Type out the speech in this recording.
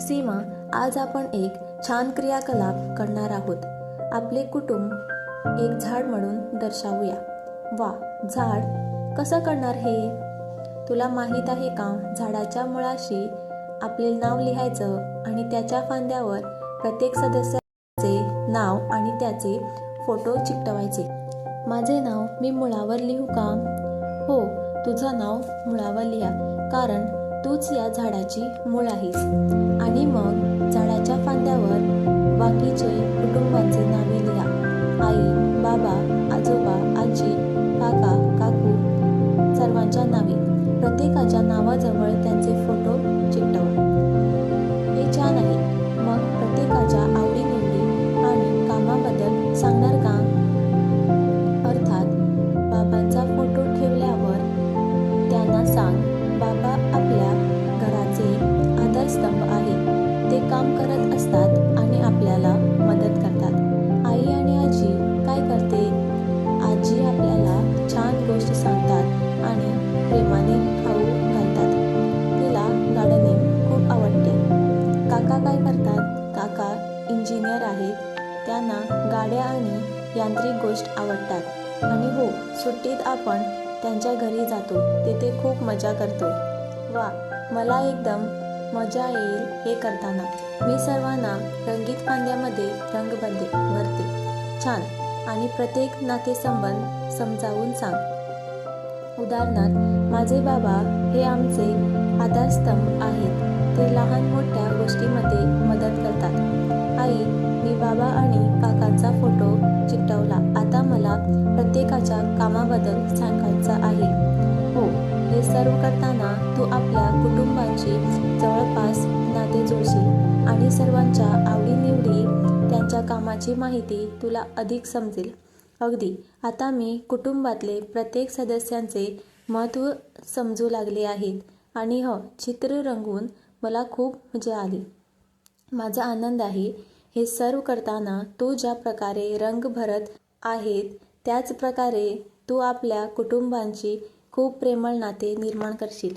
सीमा आज आपण एक छान क्रियाकलाप करणार आहोत. आपले कुटुंब एक झाड म्हणून दर्शवूया. वा झाड? कसं करणार हे? तुला माहीत आहे का झाडाच्या मुळाशी आपले नाव लिहायचं आणि त्याच्या फांद्यावर प्रत्येक सदस्याचे नाव आणि त्याचे फोटो चिकटवायचे. माझे नाव मी मुळावर लिहू का? हो तुझं नाव मुळावर लिहा. कारण तूच या झाडाची मूळ आहेस. आणि मग झाडाच्या फांद्यावर बाकीचे कुटुंबांचे नावे लिहा. आई बाबा आजोबा आजी काका काकू सर्वांच्या नावे. प्रत्येकाच्या नावाजवळ त्यांचे फोटो चिकटव हे छान आहे. मग प्रत्येकाच्या आवडीनिवडी आणि कामाबद्दल सांगणार का? अर्थात बाबांचा फोटो ठेवल्यावर त्यांना सांग बाबा इंजिनियर आहेत. त्यांना गाड्या आणि यांत्रिक गोष्ट आवडतात. आणि हो सुट्टीत आपण त्यांच्या घरी जातो. तेथे खूप मजा करतो. वा मला एकदम मजा येईल हे करताना. मी सर्वांना रंगीत फांद्यामध्ये रंग भरते भरते. छान. आणि प्रत्येक नातेसंबंध समजावून सांग. उदाहरणार्थ माझे बाबा हे आमचे आधारस्तंभ आहेत. ते लहान मोठ्या गोष्टीमध्ये मदत कामाबद्दल सांगायचं आहे. हो हे सर्व करताना तू आपल्या कुटुंबाची जवळपास नाते जोडशील आणि सर्वांच्या आवडीनिवडी त्यांच्या कामाची माहिती तुला अधिक समजेल. अगदी आता मी कुटुंबातले प्रत्येक सदस्यांचे महत्त्व समजू लागले आहेत आणि हो चित्र रंगवून मला खूप मजा आली. माझा आनंद आहे हे सर्व करताना तू ज्या प्रकारे रंग भरत आहेत त्याच प्रकारे तू आपल्या कुटुंबांची खूप प्रेमळ नाते निर्माण करशील.